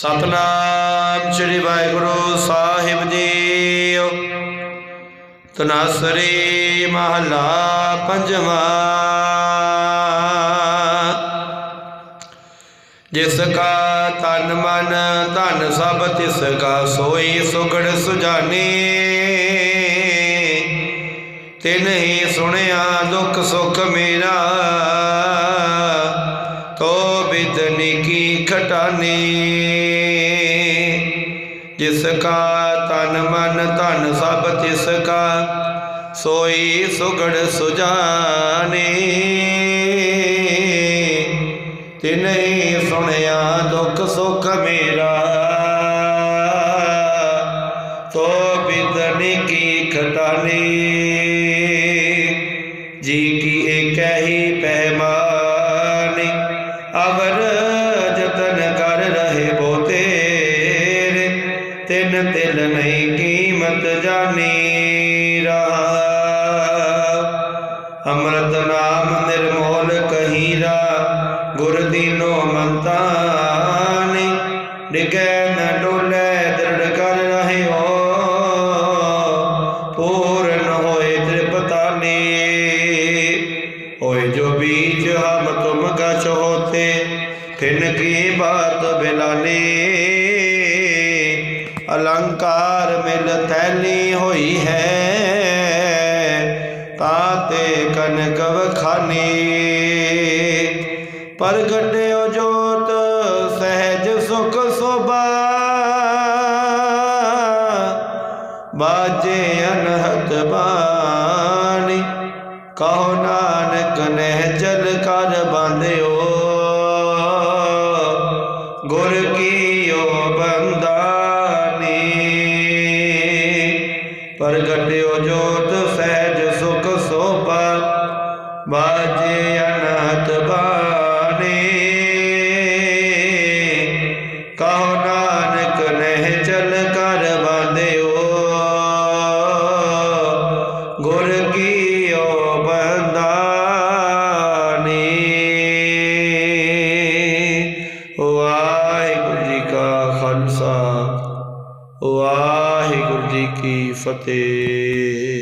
ਸਤਨਾਮ ਸ੍ਰੀ ਵਾਹਿਗੁਰੂ ਸਾਹਿਬ ਜੀ ਤਨਾਸਰੀ ਮਹਲਾ ਪੰਜਵਾ। ਜਿਸ ਕਾ ਤਨ ਮਨ, ਧਨ ਸਭ, ਤਿਸ ਕਾ ਸੋਈ ਸੁਗੜ ਸੁਜਾਨੀ। ਤਿਨ ਹੀ ਸੁਣਿਆ ਦੁੱਖ ਸੁਖ ਮੇਰਾ। ਤੋ ਬਿਦਨੀ ਕੀ ਖਟਾਨੀ, ਜਿਸ ਕਾ ਤਨ ਮਨ ਧਨ ਸਭ ਤਿਸ ਕਾ, ਸੋਈ ਸੁਗੜ ਸੁਜਾਨੀ। ਤਿਨਹੀ ਸੁਣਿਆ ਦੁੱਖ ਸੁਖ ਮੇਰਾ ਤੋ ਬਿਦਨੀ ਕੀ ਖਟਾਨੀ। ਜੀ ਕੀ ਏਕ ਹੀ ਪਹਿਮਾਨੀ ਅਵਰ ਜਤਨ ਕਰ ਰਹੇ ਬੋ ਤੇਰੇ। ਤਿੰਨ ਤਿਲ ਨਹੀਂ ਕੀਮਤ ਜਾਣੀ ਰਹਾ। ਅੰਮ੍ਰਿਤ ਨਾਮ ਨਿਰਮੋਲ ਕਹੀਰਾ, ਗੁਰ ਦੀਨੋ ਮੰਤਾਨੀ। ਡਿਗੈ ਨ ਡੋਲੇ, ਦ੍ਰਿੜ ਕਰ ਰਹੇ ਰਹਿਓ। ਪੂਰਨ ਹੋਏ ਤ੍ਰਿਪਤਾਨੀ। ਹੋਏ ਜੋ ਬੀਜ ਹਮ ਤੁਮ ਗਛ ਹੋਤੇ ਕੀ ਬਾਤ ਬਿਲਾਨੀ? ਅਲੰਕਾਰ ਮਿਲ ਤੈਲੀ ਹੋਈ ਹੈ ਤਾਤੇ ਕਨਕ ਵਖਾਨੀ। ਪ੍ਰਗਟਿਓ ਜੋਤ ਸਹਿਜ ਸੁਖ ਸੋਭਾ, ਬਾਜੇ ਅਨਹਤ ਬਾਣੀ। ਕਹੋ ਨਾਨਕ ਨਹਿ ਜਲ ਕਰ ਬਾਂਧਿਓ। ਪ੍ਰਗਟਿਓ ਜੋਤ ਸਹਿਜ ਸੁਖ ਸੋਭਾ ਬਾਜੇ ਅਨਹਤ ਬਾਣੀ। ਕਹੋ ਵਾਹਿਗੁਰੂ ਜੀ ਕੀ ਫਤਿਹ।